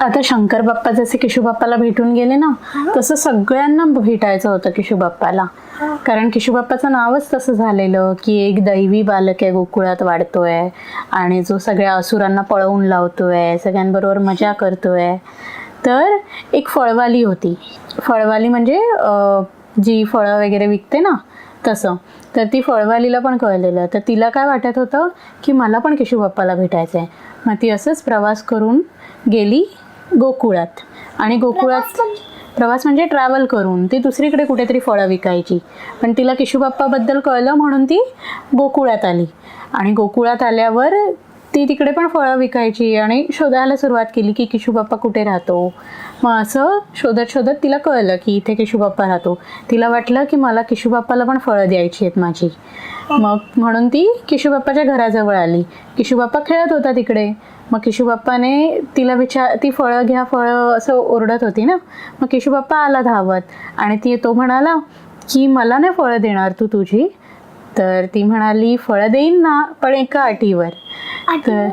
आता शंकर बाप्पा जसे किशू बाप्पाला भेटून गेले ना तसं सगळ्यांना भेटायचं होतं किशू बाप्पाला. कारण किशू बाप्पाचं नावच तसं झालेलं की एक दैवी बालक आहे गोकुळात वाढतोय आणि जो सगळ्या असुरांना पळवून लावतोय सगळ्यांबरोबर मजा करतोय. तर एक फळवाली होती. फळवाली म्हणजे जी फळं वगैरे विकते ना तसं. तर ती फळवालीला पण कळलेलं. तर तिला काय वाटत होतं की मला पण केशू बाप्पाला भेटायचं आहे मग ती असंच प्रवास करून गेली. गोकुळात. आणि गोकुळात प्रवास म्हणजे? ट्रॅव्हल करून. ती दुसरीकडे कुठेतरी फळं विकायची. पण तिला किशूबाप्पाबद्दल कळलं म्हणून ती गोकुळात आली. आणि गोकुळात आल्यावर ती तिकडे पण फळं विकायची आणि शोधायला सुरुवात केली की किशूबाप्पा कुठे राहतो. मग असं शोधत शोधत तिला कळलं की इथे किशूबाप्पा राहतो. तिला वाटलं की मला किशूबाप्पाला पण फळं द्यायची आहेत माझी. मग म्हणून ती किशूबाप्पाच्या घराजवळ आली. किशूबाप्पा खेळत होता तिकडे. मग किशूबाप्पाने तिला विचार ती फळं घ्या फळं असं ओरडत होती ना. मग किशूबाप्पा आला धावत आणि ती तो म्हणाला की मला नाही फळं देणार तू तुझी. तर ती म्हणाली फळं देईन ना पण एका अटीवर. तर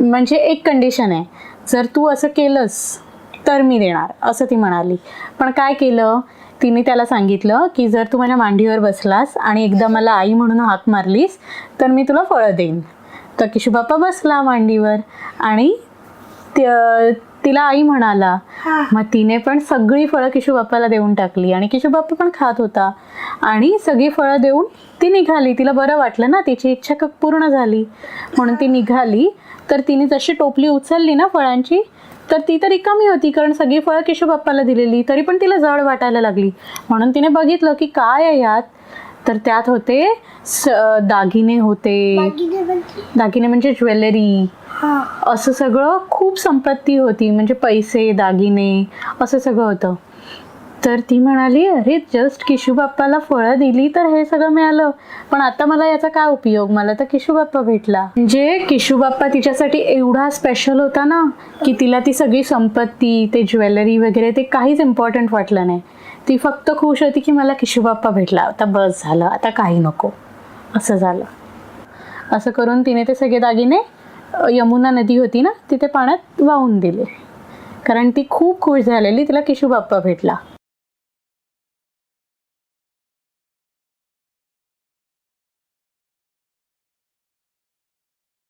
म्हणजे एक कंडिशन आहे. जर तू असं केलंस तर मी देणार असं ती म्हणाली. पण काय केलं? तिने त्याला सांगितलं की जर तू माझ्या मांडीवर बसलास आणि एकदा मला आई म्हणून हाक मारलीस तर मी तुला फळं देईन. तर किशोबाप्पा बसला मांडीवर आणि त्या- तिला आई म्हणाला मग तिने पण सगळी फळं किशोबाप्पाला देऊन टाकली आणि किशोबाप्पा पण खात होता. आणि सगळी फळं देऊन ती निघाली. तिला बरं वाटलं ना तिची इच्छा पूर्ण झाली. म्हणून ती निघाली. तर तिने जशी टोपली उचलली ना फळांची तर ती तर रिकामी होती कारण सगळी फळं किशोबाप्पाला दिलेली. तरी पण तिला जड वाटायला लागली. म्हणून तिने बघितलं की काय आहे यात? तर त्यात होते स- दागिने होते. दागिने म्हणजे? ज्वेलरी. असं सगळं खूप संपत्ती होती. म्हणजे पैसे दागिने असं सगळं होतं. तर ती म्हणाली अरे जस्ट किशूबाप्पाला फळं दिली तर हे सगळं मिळालं. पण आता मला याचा काय उपयोग? मला तर किशूबाप्पा भेटला. म्हणजे किशूबाप्पा तिच्यासाठी एवढा स्पेशल होता ना की तिला ती सगळी संपत्ती ते ज्वेलरी वगैरे ते काहीच इम्पॉर्टंट वाटलं नाही. ती फक्त खुश होती की मला किशूबाप्पा भेटला. आता बस झालं आता काही नको. असं झालं. असं करून तिने ते सगळे दागिने यमुना नदी होती ना तिथे पाण्यात वाहून दिले. कारण ती खूप खुश झालेली तिला किशू बाप्पा भेटला.